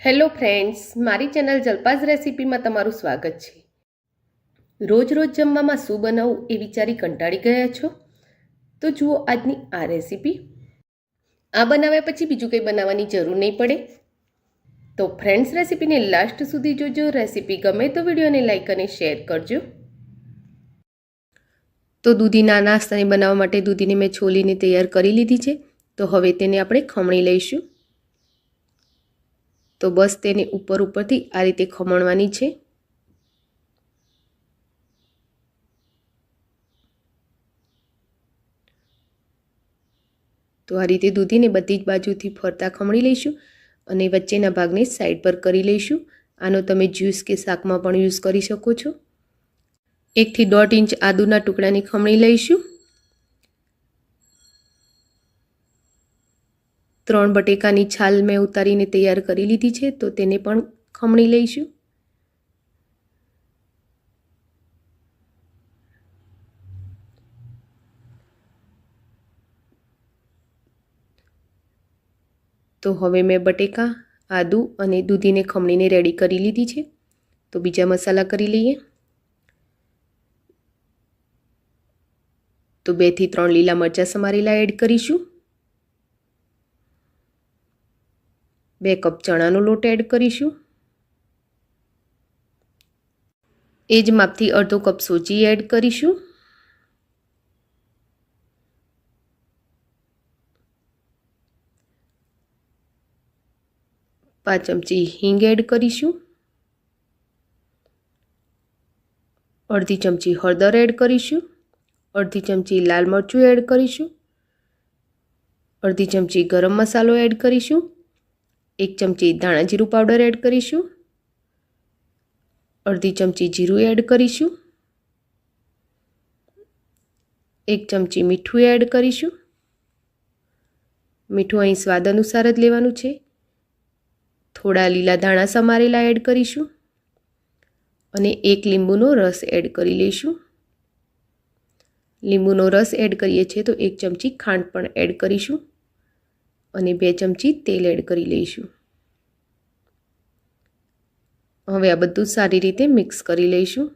Hello friends, મારી channel જલપાઝ રેસિપીમાં તમારું સ્વાગત છે. રોજ રોજ જમવામાં શું બનાવવું એ વિચારી કંટાળી ગયા છો? તો જુઓ આજની આ રેસીપી. આ બનાવ્યા પછી બીજું કંઈ બનાવવાની જરૂર નહીં પડે. તો ફ્રેન્ડ્સ, રેસીપીને લાસ્ટ સુધી જોજો. રેસીપી ગમે તો વિડીયોને લાઇક અને શેર કરજો. તો દૂધીના નાસ્તાને બનાવવા માટે દૂધીને મેં છોલીને તૈયાર કરી લીધી છે. તો હવે તેને આપણે ખમણી લઈશું. તો બસ તેને ઉપર ઉપરથી આ રીતે ખમણવાની છે. તો આ રીતે દૂધીને બધી જ બાજુથી ફરતા ખમણી લઈશું અને વચ્ચેના ભાગને સાઈડ પર કરી લઈશું. આનો તમે જ્યુસ કે શાકમાં પણ યુઝ કરી શકો છો. એકથી દોઢ ઇંચ આદુના ટુકડાની ખમણી લઈશું. ત્રણ બટેકાની છાલ મેં ઉતારીને તૈયાર કરી લીધી છે, તો તેને પણ ખમણી લઈશું. તો હવે મેં બટેકા, આદુ અને દૂધીને ખમણીને રેડી કરી લીધી છે, તો બીજા મસાલા કરી લઈએ. તો બેથી ત્રણ લીલા મરચાં સમારેલા એડ કરીશું. બે કપ ચણાનો લોટ એડ કરીશું. એ જ માપથી અડધો કપ સોજી એડ કરીશું. પાંચ ચમચી હિંગ એડ કરીશું. અડધી ચમચી હળદર એડ કરીશું. અડધી ચમચી લાલ મરચું એડ કરીશું. અડધી ચમચી ગરમ મસાલો એડ કરીશું. એક ચમચી ધાણા જીરું પાવડર એડ કરીશું. અડધી ચમચી જીરું એડ કરીશું. એક ચમચી મીઠું એડ કરીશું. મીઠું અહીં સ્વાદ અનુસાર જ લેવાનું છે. થોડા લીલા ધાણા સમારેલા એડ કરીશું. અને એક લીંબુનો રસ એડ કરી લઈશું. લીંબુનો રસ એડ કરીએ છીએ તો એક ચમચી ખાંડ પણ એડ કરીશું. અને બે ચમચી તેલ એડ કરી લઈશું. હવે આ બધું સારી રીતે મિક્સ કરી લઈશું.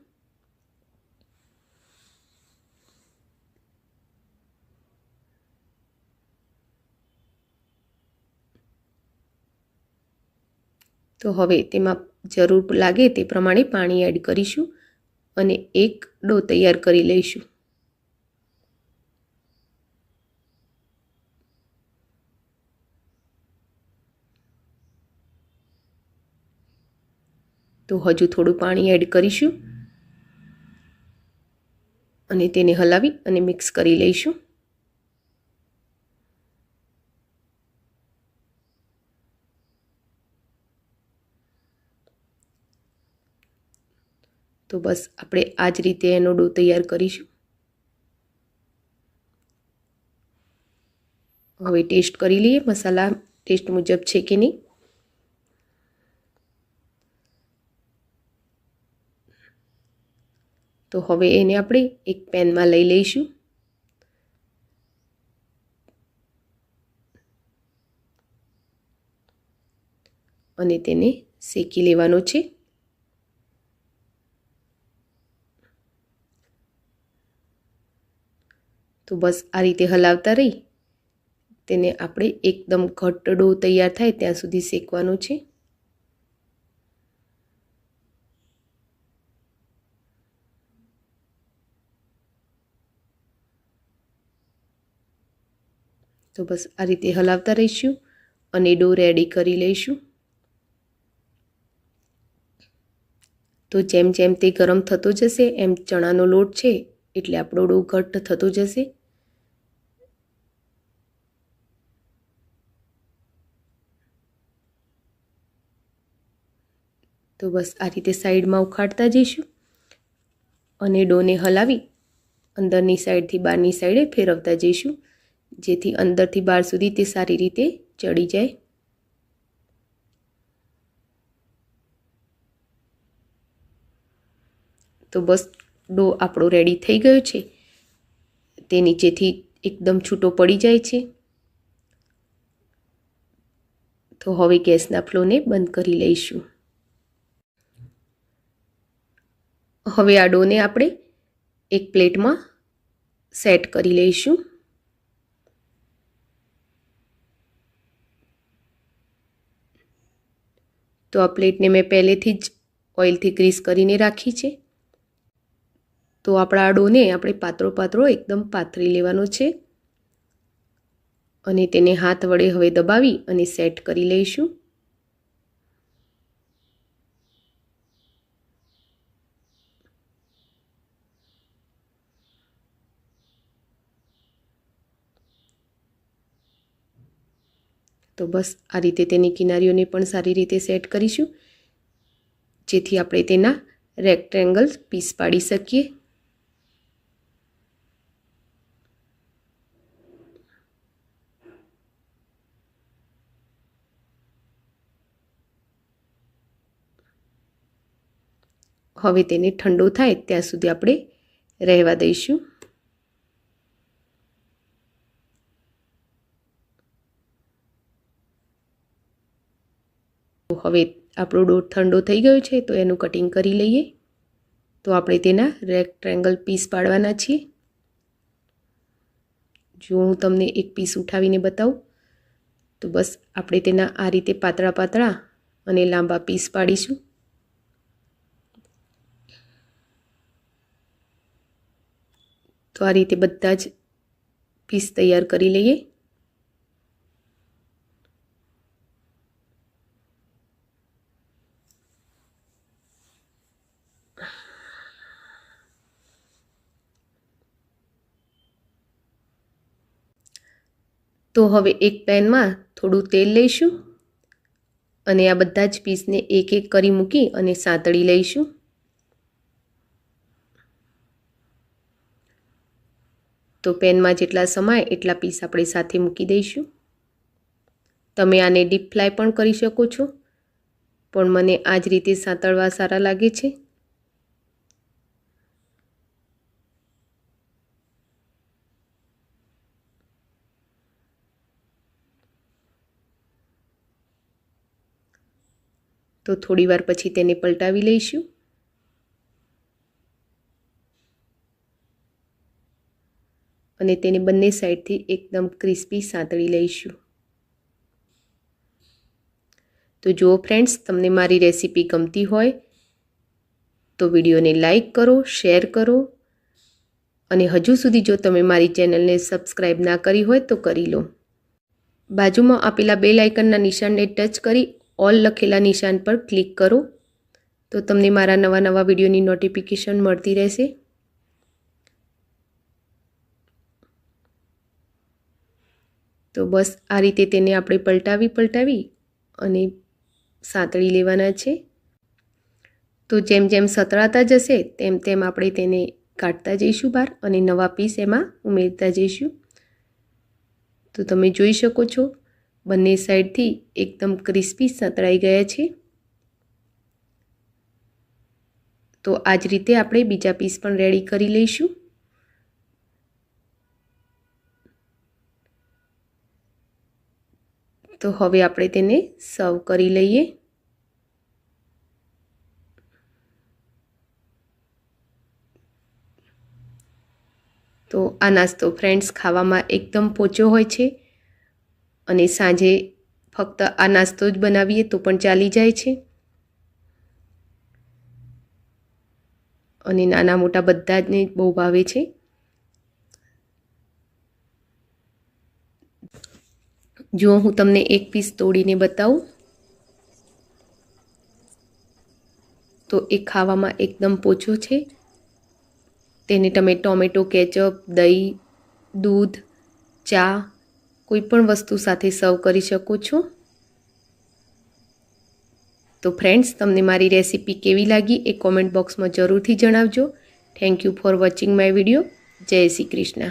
તો હવે તેમાં જરૂર લાગે તે પ્રમાણે પાણી એડ કરીશું અને એક ડો તૈયાર કરી લઈશું. તો હજુ થોડું પાણી એડ કરીશું. અને તેને હલાવી અને મિક્સ કરી લઈશું. તો બસ આપણે આ જ રીતે એનો ડો તૈયાર કરીશું. હવે ટેસ્ટ કરી લઈએ મસાલા ટેસ્ટ મુજબ છે કે નહીં. તો હવે એને આપણે એક પેનમાં લઈ લઈશું. અને તેને શેકી લેવાનો છે. તો બસ આ રીતે હલાવતા રહી. તેને આપણે એકદમ ઘટ્ટ તૈયાર થાય ત્યાં સુધી શેકવાનો છે. તો બસ આ રીતે હલાવતા રહીશું અને ડો રેડી કરી લઈશું. તો જેમ જેમ તે ગરમ થતો જશે, એમ ચણાનો લોટ છે, એટલે આપણો ડો ઘટ્ટ થતો જશે. તો બસ આ રીતે સાઈડમાં ઉખાડતા જઈશું અને ડોને હલાવી, અંદરની સાઈડથી બહારની સાઈડે ફેરવતા જઈશું. જેથી અંદરથી બહાર સુધી તે સારી રીતે ચડી જાય. તો બસ ડો આપણો રેડી થઈ ગયો છે. તે નીચેથી એકદમ છૂટો પડી જાય છે. તો હવે ગેસના ફ્લોને બંધ કરી લઈશું. હવે આ ડોને આપણે એક પ્લેટમાં સેટ કરી લઈશું. તો આ પ્લેટને મેં પહેલેથી જ ઓઇલથી ગ્રીસ કરીને રાખી છે. તો આપણા આ ડોને આપણે પાતળો પાતળો એકદમ પાથરી લેવાનો છે. અને તેને હાથ વડે હવે દબાવી અને સેટ કરી લઈશું. તો બસ આ રીતે તેની કિનારીઓને પણ સારી રીતે સેટ કરીશું. જેથી આપણે તેના રેક્ટેંગલ પીસ પાડી શકીએ. હવે તેને ઠંડો થાય ત્યાં સુધી આપણે રહેવા દઈશું. હવે આપણો ડો ઠંડો થઈ ગયો છે, તો એનું કટિંગ કરી લઈએ. તો આપણે તેના રેક્ટ્રેંગલ પીસ પાડવાના છીએ. જો હું તમને એક પીસ ઉઠાવીને બતાવું, તો બસ આપણે તેના આ રીતે પાતળા પાતળા અને લાંબા પીસ પાડીશું. તો આ રીતે બધા જ પીસ તૈયાર કરી લઈએ. તો હવે એક પેનમાં થોડું તેલ લઈશું અને આ બધા જ પીસને એક એક કરી મૂકી અને સાંતળી લઈશું. તો પેનમાં જેટલા સમાય એટલા પીસ આપણે સાથે મૂકી દઈશું. તમે આને ડીપ ફ્રાય પણ કરી શકો છો, પણ મને આ જ રીતે સાંતળવા સારા લાગે છે. તો થોડી વાર પછી તેને પલટાવી લઈશું. અને તેને બંને સાઈડથી એકદમ ક્રિસ્પી સાંતળી લઈશું. તો જુઓ ફ્રેન્ડ્સ, તમને મારી રેસીપી ગમતી હોય તો વિડીયોને લાઈક કરો, શેર કરો અને હજુ સુધી જો તમે મારી ચેનલને સબસ્ક્રાઈબ ના કરી હોય તો કરી લો. બાજુમાં આપેલા બે લાઇકનના નિશાનને ટચ કરી ઓલ લખેલા નિશાન પર ક્લિક કરો તો તમને મારા નવા નવા વિડીયોની નોટિફિકેશન મળતી રહેશે. તો બસ આ રીતે તેને આપણે પલટાવી પલટાવી અને સાંતળી લેવાના છે. તો જેમ જેમ સતળાતા જશે તેમ તેમ આપણે તેને કાઢતા જઈશું બહાર અને નવા પીસ એમાં ઉમેરતા જઈશું. તો તમે જોઈ શકો છો બંને સાઈડથી એકદમ ક્રિસ્પી સતળાઈ ગયા છે. તો આ જ રીતે આપણે બીજા પીસ પણ રેડી કરી લઈશું. તો હવે આપણે તેને સર્વ કરી લઈએ. તો આ નાસ્તો ફ્રેન્ડ્સ ખાવામાં એકદમ પોચો હોય છે. અને સાંજે ફક્ત આ નાસ્તો જ બનાવીએ તો પણ ચાલી જાય છે. અને નાના મોટા બધા જને બહુ ભાવે છે. જો હું તમને એક પીસ તોડીને બતાવું. તો એ ખાવામાં એકદમ પોચો છે. તેને તમે ટોમેટો, કેચઅપ, દહીં, દૂધ, ચા કોઈ પણ વસ્તુ સાથે સર્વ કરી શકો છો? તો ફ્રેન્ડ્સ તમને મારી રેસીપી કેવી લાગી એ કોમેન્ટ બોક્સમાં જરૂરથી જણાવજો. Thank you for watching my video જય શ્રી કૃષ્ણ.